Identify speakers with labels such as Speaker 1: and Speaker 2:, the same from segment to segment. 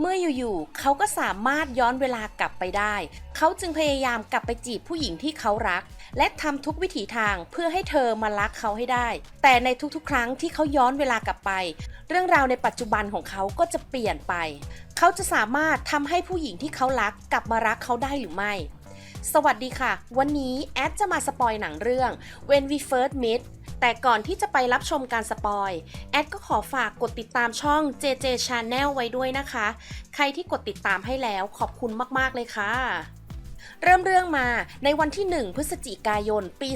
Speaker 1: เมื่ออยู่ๆเขาก็สามารถย้อนเวลากลับไปได้ เขาจึงพยายามกลับไปจีบผู้หญิงที่เขารัก และทำทุกวิถีทางเพื่อให้เธอมารักเขาให้ได้ แต่ในทุกๆ ครั้งที่เขาย้อนเวลากลับไป เรื่องราวในปัจจุบันของเขาก็จะเปลี่ยนไป เขาจะสามารถทำให้ผู้หญิงที่เขารักกลับมารักเขาได้หรือไม่ สวัสดีค่ะ วันนี้แอดจะมาสปอยหนังเรื่อง When We First Meet แต่ก่อนที่จะไปรับชมการสปอยแอดก็ขอฝากกดติดตามช่อง JJ Channel ไว้ด้วยนะคะ ใครที่กดติดตามให้แล้วขอบคุณมากๆเลยค่ะ เริ่มเรื่องมาในวันที่ 1 พฤศจิกายน ปี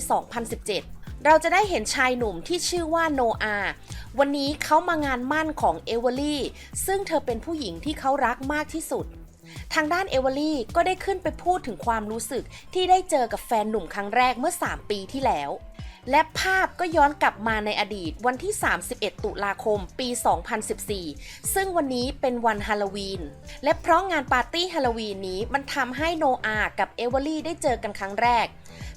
Speaker 1: 2017เราจะได้เห็นชายหนุ่มที่ชื่อว่าโนอา วันนี้เขามางานมั่นของเอเวอรี่ ซึ่งเธอเป็นผู้หญิงที่เขารักมากที่สุด ทางด้านเอเวอรี่ก็ได้ขึ้นไปพูดถึงความรู้สึกที่ได้เจอกับแฟนหนุ่มครั้งแรกเมื่อ 3 ปีที่แล้ว และภาพก็ย้อนกลับมาในอดีตวันที่ 31 ตุลาคม ปี 2014 ซึ่งวันนี้เป็นวันฮาโลวีน และเพราะงานปาร์ตี้ฮาโลวีนนี้มันทำให้โนอากับเอเวอรี่ได้เจอกันครั้งแรก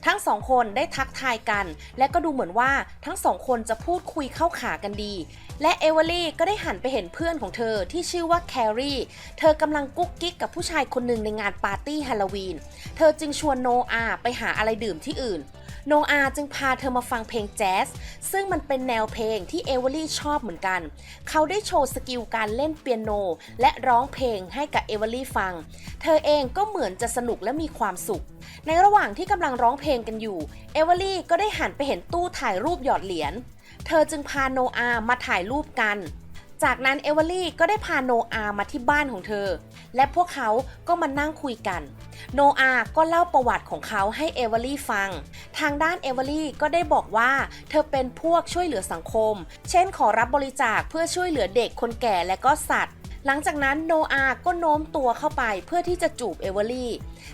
Speaker 1: ทั้งสองคนได้ทักทายกัน และก็ดูเหมือนว่าทั้งสองคนจะพูดคุยเข้าขากันดี และเอเวอรี่ก็ได้หันไปเห็นเพื่อนของเธอที่ชื่อว่าแครีเธอกำลังกุ๊กกิ๊กกับผู้ชายคนหนึ่งในงานปาร์ตี้ฮาโลวีน เธอจึงชวนโนอาไปหาอะไรดื่มที่อื่น โนอาจึงพาเธอมาฟังเพลงแจ๊สซึ่งมันเป็นแนวเพลงที่เอเวอรี่ชอบเหมือนกัน เขาได้โชว์สกิลการเล่นเปียโน และร้องเพลงให้กับเอเวอรี่ฟัง เธอเองก็เหมือนจะสนุกและมีความสุข ในระหว่างที่กำลังร้องเพลงกันอยู่ เอเวอรี่ก็ได้หันไปเห็นตู้ถ่ายรูปหยอดเหรียญ เธอจึงพาโนอามาถ่ายรูปกันจากนั้นเอเวอรี่ก็ได้พาโนอามาที่บ้านของเธอ และพวกเขาก็มานั่งคุยกัน โนอาก็เล่าประวัติของเขาให้เอเวอรี่ฟัง ทางด้านเอเวอรี่ก็ได้บอกว่า เธอเป็นพวกช่วยเหลือสังคม เช่นขอรับบริจาคเพื่อช่วยเหลือเด็กคนแก่และก็สัตว์ หลังจากนั้นโนอาก็โน้มตัวเข้าไปเพื่อที่จะจูบเอเวอรี่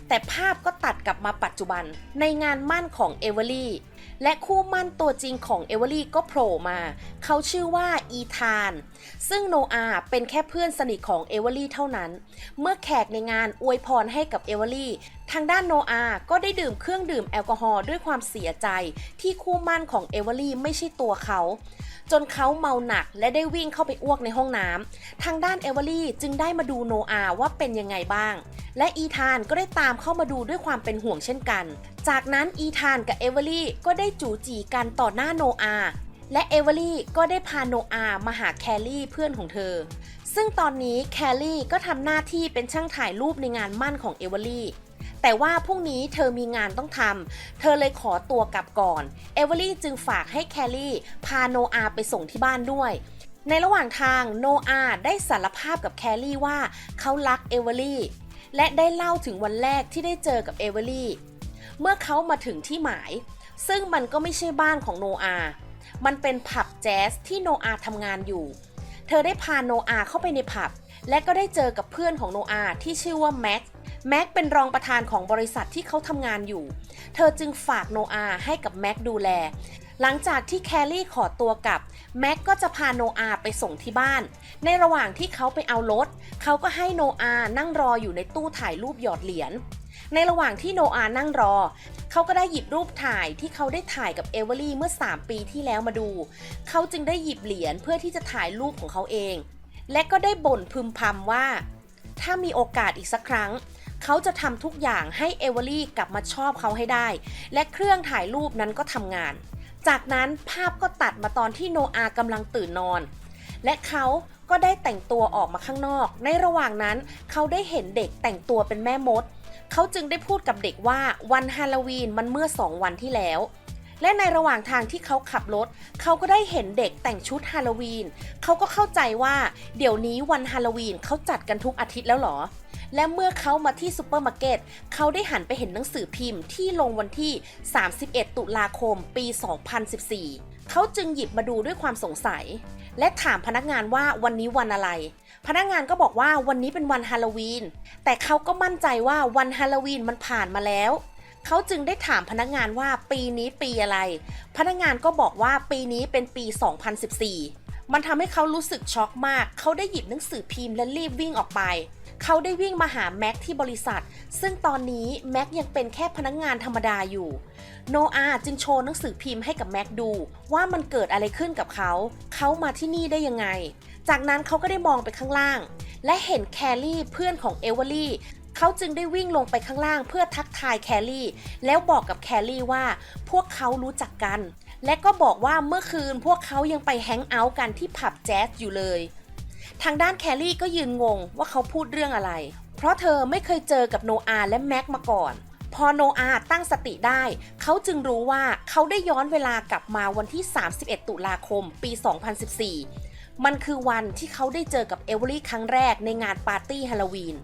Speaker 1: แต่ภาพก็ตัดกลับมาปัจจุบันในงานมั่นของเอเวอรี่ และคู่มั่นตัวจริงของเอเวอรี่ก็โผล่มา เขาชื่อว่าอีธาน ซึ่งโนอาเป็นแค่เพื่อนสนิทของเอเวอรี่เท่านั้น เมื่อแขกในงานอวยพรให้กับเอเวอรี่ ทางด้านโนอาก็ได้ดื่มเครื่องดื่มแอลกอฮอล์ด้วยความเสียใจที่คู่มั่นของเอเวอรี่ไม่ใช่ตัวเขา จนเขาเมาหนักและได้วิ่งเข้าไปอ้วกในห้องน้ำทางด้านเอเวอรี่จึงได้มาดูโนอาว่าเป็นยังไงบ้าง และอีธานก็ได้ตามเข้ามาดูด้วยความเป็นห่วงเช่นกัน จากนั้นอีธานกับเอเวอรี่ก็ได้จู่จีกันต่อหน้าโนอาและเอเวอรี่ก็ได้พาโนอามาหาแคลรี่เพื่อนของเธอ ซึ่งตอนนี้แคลรี่ก็ทำหน้าที่เป็นช่างถ่ายรูปในงานมั่นของเอเวอรี่ แต่ว่าพรุ่งนี้เธอมีงานต้องทำ เธอเลยขอตัวกลับก่อน เอเวอรี่จึงฝากให้แคลรี่พาโนอาไปส่งที่บ้านด้วย ในระหว่างทางโนอาได้สารภาพกับแคลรี่ว่าเขารักเอเวอรี่ และได้เล่าถึงวันแรกที่ได้เจอกับเอเวอรี่ เมื่อเขามาถึงที่หมาย ซึ่งมันก็ไม่ใช่บ้านของโนอา มันเป็นผับแจ๊สที่โนอาทำงานอยู่ เธอได้พาโนอาเข้าไปในผับ และก็ได้เจอกับเพื่อนของโนอาที่ชื่อว่าแม็ก แม็กเป็นรองประธานของบริษัทที่เขาทำงานอยู่ เธอจึงฝากโนอาให้กับแม็กดูแล หลังจากที่แคลรี่ขอตัวกลับ แม็กก็จะพาโนอาไปส่งที่บ้าน ในระหว่างที่เขาไปเอารถ เขาก็ให้โนอานั่งรออยู่ในตู้ถ่ายรูปหยอดเหรียญ ในระหว่างที่โนอานั่งรอ เขาก็ได้หยิบรูปถ่ายที่เขาได้ถ่ายกับเอเวอรี่เมื่อ 3 ปีที่แล้วมาดู เขาจึงได้หยิบเหรียญเพื่อที่จะถ่ายรูปของเขาเอง และก็ได้บ่นพึมพำว่า ถ้ามีโอกาสอีกสักครั้ง เขาจะทำทุกอย่างให้เอเวอรี่กลับมาชอบเขาให้ได้ และเครื่องถ่ายรูปนั้นก็ทำงาน จากนั้นภาพก็ตัดมาตอนที่โนอากำลังตื่นนอน และเขาก็ได้แต่งตัวออกมาข้างนอก ในระหว่างนั้นเขาได้เห็นเด็กแต่งตัวเป็นแม่มด เขาจึงได้พูดกับเด็กว่าวันฮาโลวีนมันเมื่อ2วันที่แล้วและในระหว่างทางที่เขาขับรถ เขาก็ได้เห็นเด็กแต่งชุดฮาโลวีน เขาก็เข้าใจว่า เดี๋ยวนี้วันฮาโลวีนเขาจัดกันทุกอาทิตย์แล้วหรอ และเมื่อเขามาที่ซูเปอร์มาร์เก็ตเขาได้หันไปเห็นหนังสือพิมพ์ที่ลงวันที่ 31 ตุลาคม ปี 2014 เขาจึงหยิบมาดูด้วยความสงสัย และถามพนักงานว่าวันนี้วันอะไร พนักงานก็บอกว่าวันนี้เป็นวันฮาโลวีน แต่เขาก็มั่นใจว่าวันฮาโลวีนมันผ่านมาแล้วเขาจึงได้ถามพนักงานว่าปีนี้ปีอะไร พนักงานก็บอกว่าปีนี้เป็นปี 2014 มันทำให้เขารู้สึกช็อกมาก เขาได้หยิบหนังสือพิมพ์และรีบวิ่งออกไป เขาได้วิ่งมาหาแม็กที่บริษัท ซึ่งตอนนี้แม็กยังเป็นแค่พนักงานธรรมดาอยู่ โนอาจึงโชว์หนังสือพิมพ์ให้กับแม็กดู ว่ามันเกิดอะไรขึ้นกับเขา เขามาที่นี่ได้ยังไง จากนั้นเขาก็ได้มองไปข้างล่าง และเห็นแคลรี่เพื่อนของเอเวอรี่เขาจึงได้วิ่งลงไปข้างล่างเพื่อทักทายแคลรี่ แล้วบอกกับแคลรี่ว่า พวกเขารู้จักกัน และก็บอกว่าเมื่อคืนพวกเขายังไปแฮงเอาท์กันที่ผับแจ๊สอยู่เลย ทางด้านแคลรี่ก็ยืนงงว่าเขาพูดเรื่องอะไร เพราะเธอไม่เคยเจอกับโนอาและแม็กมาก่อน พอโนอาตั้งสติได้ เขาจึงรู้ว่าเขาได้ย้อนเวลากลับมาวันที่ 31 ตุลาคม ปี 2014 มันคือวันที่เขาได้เจอกับเอเวอรี่ครั้งแรกในงานปาร์ตี้ฮาโลวีน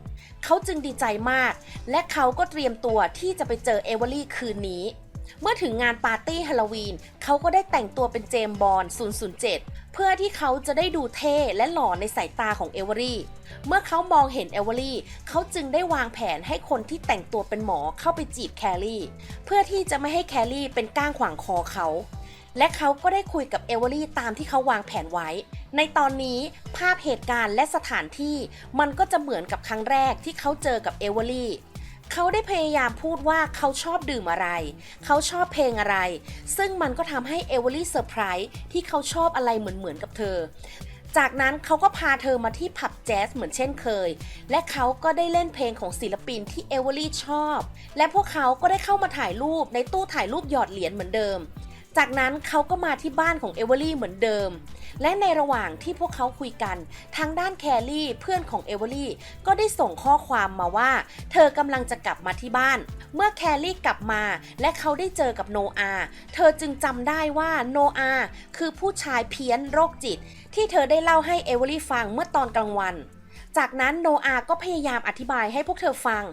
Speaker 1: เขาจึงดีใจมาก และเขาก็เตรียมตัวที่จะไปเจอเอเวอรี่คืนนี้ เมื่อถึงงานปาร์ตี้ฮาโลวีนเขาก็ได้แต่งตัวเป็นเจมบอล007 เพื่อที่เขาจะได้ดูเท่และหล่อในสายตาของเอเวอรี่เมื่อเขามองเห็นเอเวอรี่เขาจึงได้วางแผนให้คนที่แต่งตัวเป็นหมอเข้าไปจีบแคลรี่ เพื่อที่จะไม่ให้แคลรี่เป็นก้างขวางคอเขาและเขาก็ได้คุยกับเอเวอรี่ตามที่เขาวางแผนไว้ ในตอนนี้ภาพเหตุการณ์และสถานที่ มันก็จะเหมือนกับครั้งแรกที่เขาเจอกับเอเวอรี่ เขาได้พยายามพูดว่าเขาชอบดื่มอะไร เขาชอบเพลงอะไร ซึ่งมันก็ทำให้เอเวอรี่เซอร์ไพรส์ที่เขาชอบอะไรเหมือนๆกับเธอ จากนั้นเขาก็พาเธอมาที่ผับแจ๊สเหมือนเช่นเคย และเขาก็ได้เล่นเพลงของศิลปินที่เอเวอรี่ชอบ และพวกเขาก็ได้เข้ามาถ่ายรูปในตู้ถ่ายรูปหยอดเหรียญเหมือนเดิม จากนั้นเขาก็มาที่บ้านของเอเวอรี่เหมือนเดิม และในระหว่างที่พวกเขาคุยกัน ทางด้านแคลรี่เพื่อนของเอเวอรี่ก็ได้ส่งข้อความมาว่า เธอกำลังจะกลับมาที่บ้าน เมื่อแคลรี่กลับมา และเขาได้เจอกับโนอา เธอจึงจำได้ว่าโนอาคือผู้ชายเพี้ยนโรคจิต ที่เธอได้เล่าให้เอเวอรี่ฟังเมื่อตอนกลางวัน จากนั้นโนอาก็พยายามอธิบายให้พวกเธอฟัง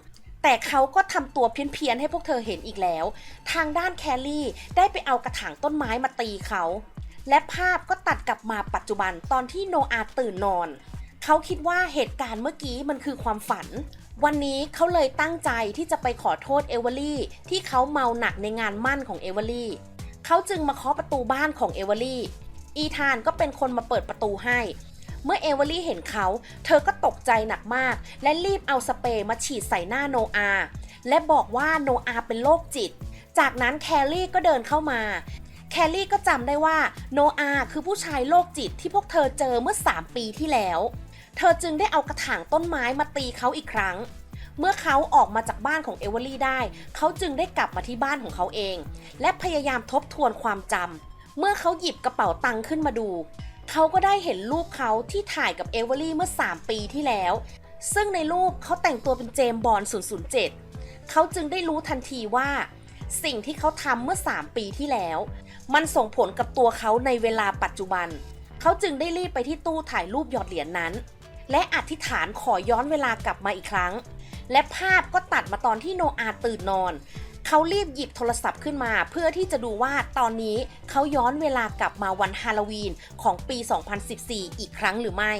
Speaker 1: แต่เขาก็ทำตัวเพี้ยนๆให้พวกเธอเห็นอีกแล้ว ทางด้านแคลรี่ได้ไปเอากระถางต้นไม้มาตีเขา และภาพก็ตัดกลับมาปัจจุบันตอนที่โนอาตื่นนอน เขาคิดว่าเหตุการณ์เมื่อกี้มันคือความฝัน วันนี้เขาเลยตั้งใจที่จะไปขอโทษเอเวอรี่ที่เขาเมาหนักในงานมั่นของเอเวอรี่ เขาจึงมาเคาะประตูบ้านของเอเวอรี่ อีธานก็เป็นคนมาเปิดประตูให้ เมื่อเอเวอรี่เห็นเขา เธอก็ตกใจหนักมาก และรีบเอาสเปรย์มาฉีดใส่หน้าโนอาและบอกว่าโนอาเป็นโรคจิต จากนั้นแคลรี่ก็เดินเข้ามาแคลรี่ก็จำได้ว่าโนอาคือผู้ชายโรคจิตที่พวกเธอเจอเมื่อ 3 ปีที่แล้ว เธอจึงได้เอากระถางต้นไม้มาตีเขาอีกครั้ง เมื่อเขาออกมาจากบ้านของเอเวอรี่ได้ เขาจึงได้กลับมาที่บ้านของเขาเอง และพยายามทบทวนความจำเมื่อเขาหยิบกระเป๋าตังค์ขึ้นมาดู เขาก็ได้เห็นรูปเขาที่ถ่ายกับเอเวอรี่เมื่อ 3 ปีที่แล้ว ซึ่งในรูปเขาแต่งตัวเป็นเจมบอล007 เขาจึงได้รู้ทันทีว่า สิ่งที่เขาทำเมื่อ 3 ปีที่แล้ว มันส่งผลกับตัวเขาในเวลาปัจจุบัน เขาจึงได้รีบไปที่ตู้ถ่ายรูปหยอดเหรียญนนั้น และอธิษฐานขอย้อนเวลากลับมาอีกครั้ง และภาพก็ตัดมาตอนที่โนอาตื่นนอน เขารีบหยิบโทรศัพท์ขึ้นมา เพื่อที่จะดูว่าตอนนี้เขาย้อนเวลากลับมาวันฮาโลวีนของปี 2014 อีกครั้งหรือไม่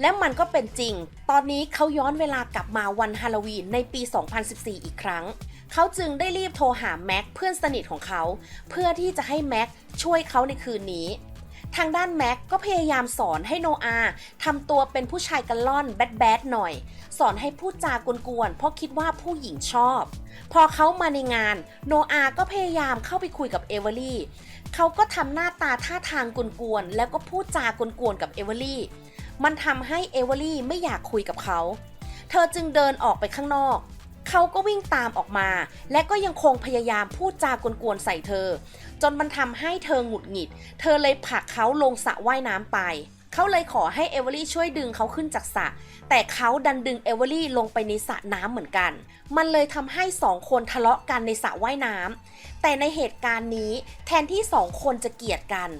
Speaker 1: และมันก็เป็นจริง ตอนนี้เขาย้อนเวลากลับมาวันฮาโลวีนในปี 2014 อีกครั้ง เขาจึงได้รีบโทรหาแม็กเพื่อนสนิทของเขา เพื่อที่จะให้แม็กช่วยเขาในคืนนี้ ทางด้านแม็กก็พยายามสอนให้โนอาทำตัวเป็นผู้ชายกันล่อนแบดแบดหน่อย สอนให้พูดจากวนๆเพราะคิดว่าผู้หญิงชอบ พอเขามาในงานโนอาก็พยายามเข้าไปคุยกับเอเวอรี่เขาก็ทำหน้าตาท่าทางกวนๆแล้วก็พูดจากวนๆกับเอเวอรี่มันทำให้เอเวอรี่ไม่อยากคุยกับเขา เธอจึงเดินออกไปข้างนอกเขาก็วิ่งตามออกมา และก็ยังคงพยายามพูดจากวนๆใส่เธอ จนมันทำให้เธอหงุดหงิด เธอเลยผลักเขาลงสระว่ายน้ำไป เขาเลยขอให้เอเวอรี่ช่วยดึงเขาขึ้นจากสระ แต่เขาดันดึงเอเวอรี่ลงไปในสระน้ำเหมือนกัน มันเลยทำให้สองคนทะเลาะกันในสระว่ายน้ำ แต่ในเหตุการณ์นี้แทนที่สองคนจะเกลียดกัน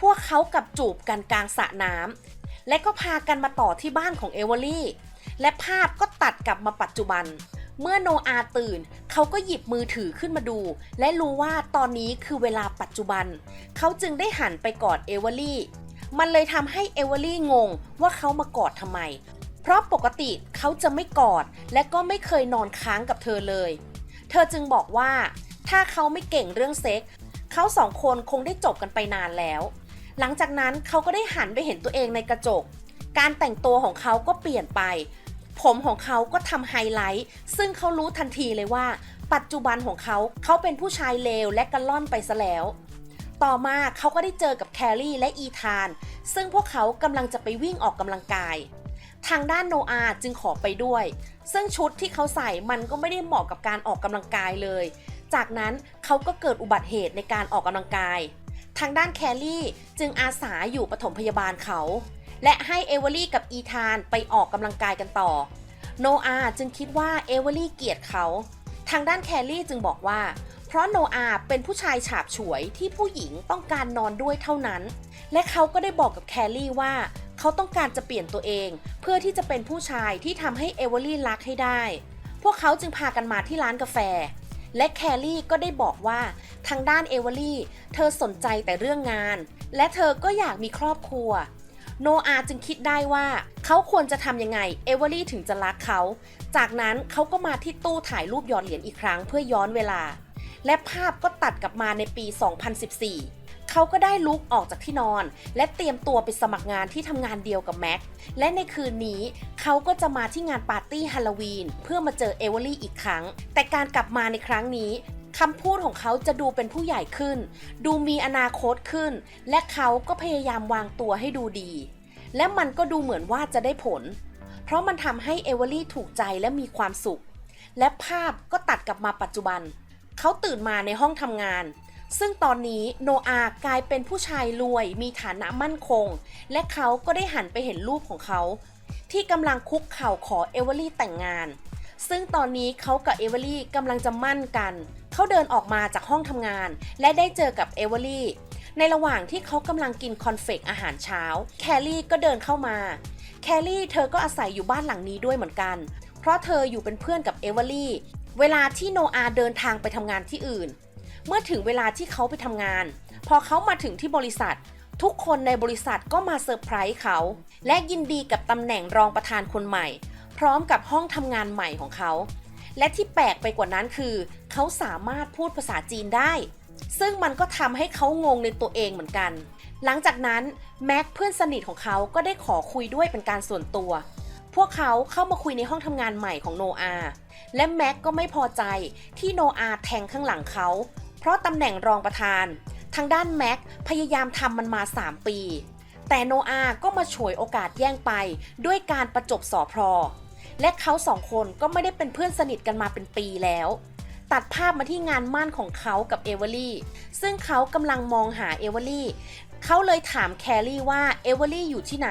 Speaker 1: พวกเขากลับจูบกันกลางสระน้ำ และก็พากันมาต่อที่บ้านของเอเวอรี่ และภาพก็ตัดกลับมาปัจจุบัน เมื่อโนอาตื่น เขาก็หยิบมือถือขึ้นมาดู และรู้ว่าตอนนี้คือเวลาปัจจุบัน เขาจึงได้หันไปกอดเอเวอรี่ มันเลยทำให้เอเวอรี่งงว่าเขามากอดทำไม เพราะปกติเขาจะไม่กอด และก็ไม่เคยนอนค้างกับเธอเลย เธอจึงบอกว่า ถ้าเขาไม่เก่งเรื่องเซ็กส์เขาสองคนคงได้จบกันไปนานแล้ว หลังจากนั้นเขาก็ได้หันไปเห็นตัวเองในกระจก การแต่งตัวของเขาก็เปลี่ยนไป ผมของเขาก็ทำไฮไลท์ ซึ่งเขารู้ทันทีเลยว่า ปัจจุบันของเขาเขาเป็นผู้ชายเลวและกระล่อนไปซะแล้ว ต่อมาเขาก็ได้เจอกับแคลรี่และอีธาน ซึ่งพวกเขากำลังจะไปวิ่งออกกำลังกาย ทางด้านโนอาจึงขอไปด้วย ซึ่งชุดที่เขาใส่มันก็ไม่ได้เหมาะกับการออกกำลังกายเลย จากนั้นเขาก็เกิดอุบัติเหตุในการออกกำลังกาย ทางด้านแคลรี่จึงอาสาอยู่ปฐมพยาบาลเขา และให้เอเวอรี่กับอีธานไปออกกำลังกายกันต่อ โนอาจึงคิดว่าเอเวอรี่เกลียดเขา ทางด้านแคลรี่จึงบอกว่า เพราะโนอาเป็นผู้ชายฉาบฉวยที่ผู้หญิงต้องการนอนด้วยเท่านั้น และเขาก็ได้บอกกับแคลรี่ว่าเขาต้องการจะเปลี่ยนตัวเอง เพื่อที่จะเป็นผู้ชายที่ทำให้เอเวอรี่รักให้ได้ พวกเขาจึงพากันมาที่ร้านกาแฟ และแคลรี่ก็ได้บอกว่าทางด้านเอเวอรี่เธอสนใจแต่เรื่องงาน และเธอก็อยากมีครอบครัว โนอาจึงคิดได้ว่า เขาควรจะทำยังไงเอเวอรี่ถึงจะรักเขา จากนั้นเขาก็มาที่ตู้ถ่ายรูปหยอดเหรียญอีกครั้งเพื่อย้อนเวลา และภาพก็ตัดกลับมาในปี 2014เขาก็ได้ลุกออกจากที่นอน และเตรียมตัวไปสมัครงานที่ทำงานเดียวกับแม็ก และในคืนนี้เขาก็จะมาที่งานปาร์ตี้ฮาโลวีน เพื่อมาเจอเอเวอรี่อีกครั้ง แต่การกลับมาในครั้งนี้ คำพูดของเขาจะดูเป็นผู้ใหญ่ขึ้น ดูมีอนาคตขึ้น และเขาก็พยายามวางตัวให้ดูดี และมันก็ดูเหมือนว่าจะได้ผล เพราะมันทำให้เอเวอรี่ถูกใจและมีความสุข และภาพก็ตัดกลับมาปัจจุบัน เขาตื่นมาในห้องทำงาน ซึ่งตอนนี้โนอากลายเป็นผู้ชายรวย มีฐานะมั่นคง และเขาก็ได้หันไปเห็นรูปของเขา ที่กำลังคุกเข่าขอเอเวอรี่แต่งงาน ซึ่งตอนนี้เขากับเอเวอรี่กำลังจะมั่นกัน เขาเดินออกมาจากห้องทำงาน และได้เจอกับเอเวอรี่ ในระหว่างที่เขากำลังกินคอนเฟกอาหารเช้า แคลรี่ก็เดินเข้ามา แคลรี่เธอก็อาศัยอยู่บ้านหลังนี้ด้วยเหมือนกัน เพราะเธออยู่เป็นเพื่อนกับเอเวอรี่ เวลาที่โนอาเดินทางไปทำงานที่อื่น เมื่อถึงเวลาที่เขาไปทำงาน พอเขามาถึงที่บริษัททุกคนในบริษัทก็มาเซอร์ไพรส์เขา และยินดีกับตำแหน่งรองประธานคนใหม่ ร้อมกับห้องทำงานใหม่ของเขา และที่แปลกไปกว่านั้นคือ เขาสามารถพูดภาษาจีนได้ ซึ่งมันก็ทำให้เขางงในตัวเองเหมือนกัน หลังจากนั้นแม็กเพื่อนสนิทของเขาก็ได้ขอคุยด้วยเป็นการส่วนตัว พวกเขาเข้ามาคุยในห้องทำงานใหม่ของโนอาและแม็กก็ไม่พอใจที่โนอาแทงข้างหลังเขา เพราะตำแหน่งรองประธาน ทางด้านแม็กพยายามทำมันมา 3 ปีแต่โนอาก็มาฉวยโอกาสแย่งไปด้วยการประจบสอพรอ และเขาสองคนก็ไม่ได้เป็นเพื่อนสนิทกันมาเป็นปีแล้ว ตัดภาพมาที่งานมั่นของเขากับเอเวอรี่ ซึ่งเขากำลังมองหาเอเวอรี่ เขาเลยถามแคลรี่ว่าเอเวอรี่อยู่ที่ไหน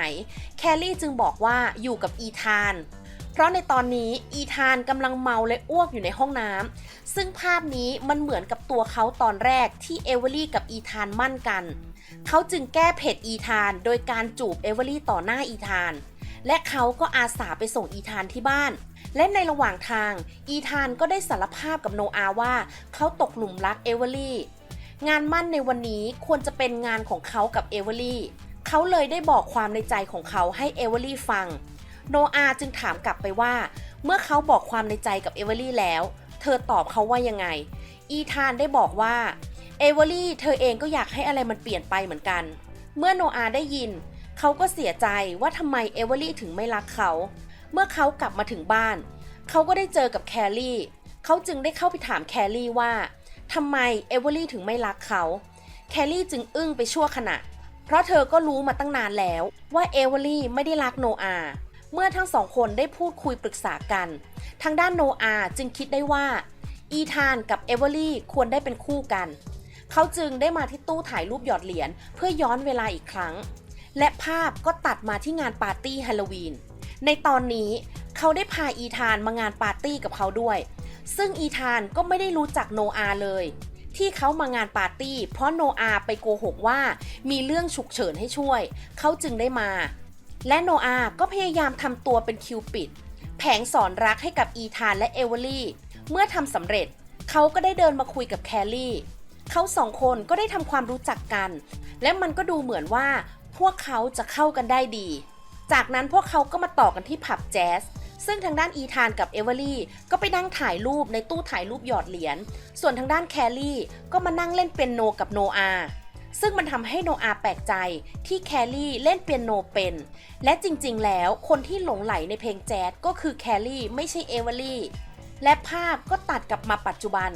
Speaker 1: แคลรี่จึงบอกว่าอยู่กับอีธานเพราะในตอนนี้อีธานกำลังเมาและอ้วกอยู่ในห้องน้ำ ซึ่งภาพนี้มันเหมือนกับตัวเขาตอนแรกที่เอเวอรี่กับอีธานมั่นกัน เขาจึงแก้เผ็ดอีธานโดยการจูบเอเวอรี่ต่อหน้าอีธาน และเขาก็อาสาไปส่งอีธานที่บ้าน และในระหว่างทาง อีธานก็ได้สารภาพกับโนอาว่า เขาตกหลุมรักเอเวอรี่ งานมั่นในวันนี้ควรจะเป็นงานของเขากับเอเวอรี่ เขาเลยได้บอกความในใจของเขาให้เอเวอรี่ฟัง โนอาจึงถามกลับไปว่า เมื่อเขาบอกความในใจกับเอเวอรี่แล้ว เธอตอบเขาว่ายังไง อีธานได้บอกว่าเอเวอรี่เธอเองก็อยากให้อะไรมันเปลี่ยนไปเหมือนกัน เมื่อโนอาได้ยิน เขาก็เสียใจว่าทำไมเอเวอรี่ถึงไม่รักเขา เมื่อเขากลับมาถึงบ้าน เขาก็ได้เจอกับแคลรี่ เขาจึงได้เข้าไปถามแคลรี่ว่าทำไมเอเวอรี่ถึงไม่รักเขา แคลรี่จึงอึ้งไปชั่วขณะ เพราะเธอก็รู้มาตั้งนานแล้วว่าเอเวอรี่ไม่ได้รักโนอาเมื่อทั้งสองคนได้พูดคุยปรึกษากัน ทางด้านโนอาจึงคิดได้ว่า อีธานกับเอเวอรี่ควรได้เป็นคู่กัน เขาจึงได้มาที่ตู้ถ่ายรูปหยอดเหรียญเพื่อย้อนเวลาอีกครั้ง และภาพก็ตัดมาที่งานปาร์ตี้ฮาโลวีน ในตอนนี้เขาได้พาอีธานมางานปาร์ตี้กับเขาด้วย ซึ่งอีธานก็ไม่ได้รู้จักโนอาเลย ที่เขามางานปาร์ตี้เพราะโนอาไปโกหกว่ามีเรื่องฉุกเฉินให้ช่วย เขาจึงได้มา และโนอาก็พยายามทำตัวเป็นคิวปิด แผงสอนรักให้กับอีธานและเอเวอรี่ เมื่อทำสำเร็จเขาก็ได้เดินมาคุยกับแคลรี่เขาสองคนก็ได้ทำความรู้จักกัน และมันก็ดูเหมือนว่า พวกเขาจะเข้ากันได้ดี จากนั้นพวกเขาก็มาต่อกันที่ผับแจ๊สซึ่งทางด้านอีธานกับเอเวอรี่ก็ไปนั่งถ่ายรูปในตู้ถ่ายรูปหยอดเหรียญ ส่วนทางด้านแคลรี่ก็มานั่งเล่นเปียโนกับโนอาซึ่งมันทำให้โนอาแปลกใจที่แคลรี่เล่นเปียโนเป็น และจริงๆ แล้วคนที่หลงไหลในเพลงแจ๊สก็คือแคลรี่ไม่ใช่เอเวอรี่ และภาพก็ตัดกลับมาปัจจุบัน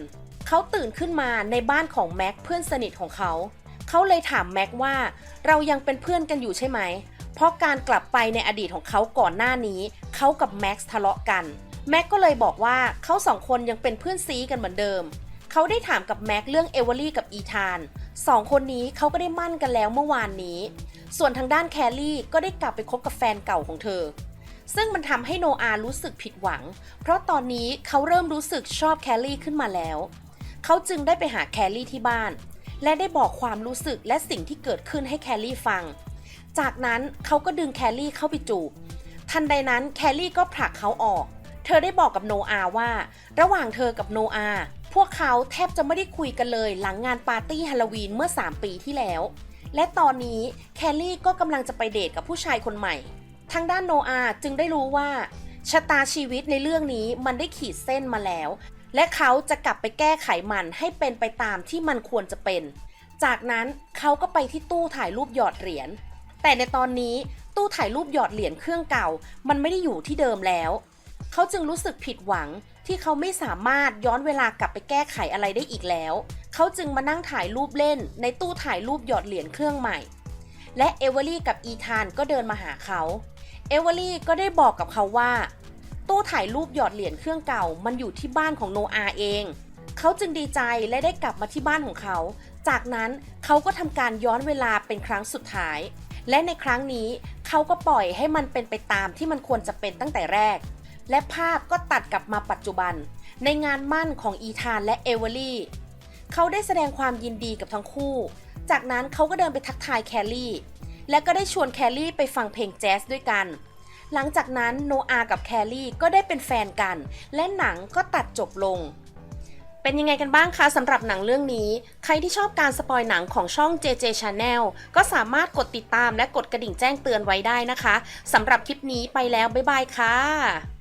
Speaker 1: เขาตื่นขึ้นมาในบ้านของแม็กเพื่อนสนิทของเขา เขาเลยถามแม็กว่า เรายังเป็นเพื่อนกันอยู่ใช่ไหม เพราะการกลับไปในอดีตของเขาก่อนหน้านี้ เขากับแม็กซ์ทะเลาะกัน แม็กก็เลยบอกว่าเขาสองคนยังเป็นเพื่อนซีกันเหมือนเดิม เขาได้ถามกับแม็กเรื่องเอเวอรี่กับอีธานสองคนนี้เขาก็ได้มั่นกันแล้วเมื่อวานนี้ ส่วนทางด้านแคลรี่ก็ได้กลับไปคบกับแฟนเก่าของเธอ ซึ่งมันทำให้โนอารู้สึกผิดหวัง เพราะตอนนี้เขาเริ่มรู้สึกชอบแคลรี่ขึ้นมาแล้ว เขาจึงได้ไปหาแคลรี่ที่บ้าน และได้บอกความรู้สึกและสิ่งที่เกิดขึ้นให้แคลรี่ฟัง จากนั้นเขาก็ดึงแคลรี่เข้าไปจูบ ทันใดนั้นแคลรี่ก็ผลักเขาออก เธอได้บอกกับโนอาว่า ระหว่างเธอกับโนอาพวกเขาแทบจะไม่ได้คุยกันเลยหลังงานปาร์ตี้ฮาโลวีนเมื่อ 3 ปีที่แล้ว และตอนนี้แคลรี่ก็กำลังจะไปเดทกับผู้ชายคนใหม่ ทางด้านโนอาจึงได้รู้ว่าชะตาชีวิตในเรื่องนี้มันได้ขีดเส้นมาแล้ว และเขาจะกลับไปแก้ไขมันให้เป็นไปตามที่มันควรจะเป็น จากนั้นเขาก็ไปที่ตู้ถ่ายรูปหยอดเหรียญ แต่ในตอนนี้ตู้ถ่ายรูปหยอดเหรียญเครื่องเก่า มันไม่ได้อยู่ที่เดิมแล้ว เขาจึงรู้สึกผิดหวังที่เขาไม่สามารถย้อนเวลากลับไปแก้ไขอะไรได้อีกแล้ว เขาจึงมานั่งถ่ายรูปเล่น ในตู้ถ่ายรูปหยอดเหรียญเครื่องใหม่ และเอเวอรี่กับอีธานก็เดินมาหาเขา เอเวอรี่ก็ได้บอกกับเขาว่า ตู้ถ่ายรูปหยอดเหรียญเครื่องเก่า มันอยู่ที่บ้านของโนอาเอง เขาจึงดีใจและได้กลับมาที่บ้านของเขา จากนั้นเขาก็ทำการย้อนเวลาเป็นครั้งสุดท้าย และในครั้งนี้เขาก็ปล่อยให้มันเป็นไปตามที่มันควรจะเป็นตั้งแต่แรก และภาพก็ตัดกลับมาปัจจุบัน ในงานมั่นของอีธานและเอเวอรี่เขาได้แสดงความยินดีกับทั้งคู่ จากนั้นเขาก็เดินไปทักทายแคลรี่ และก็ได้ชวนแคลรี่ไปฟังเพลงแจ๊สด้วยกัน หลังจากนั้นโนอากับแคลรี่ก็ได้เป็นแฟนกัน และหนังก็ตัดจบลง เป็นยังไงกันบ้างคะสำหรับหนังเรื่องนี้ ใครที่ชอบการสปอยหนังของช่อง JJ Channel ก็สามารถกดติดตามและกดกระดิ่งแจ้งเตือนไว้ได้นะคะสำหรับคลิปนี้ไปแล้วบ๊ายบายค่ะ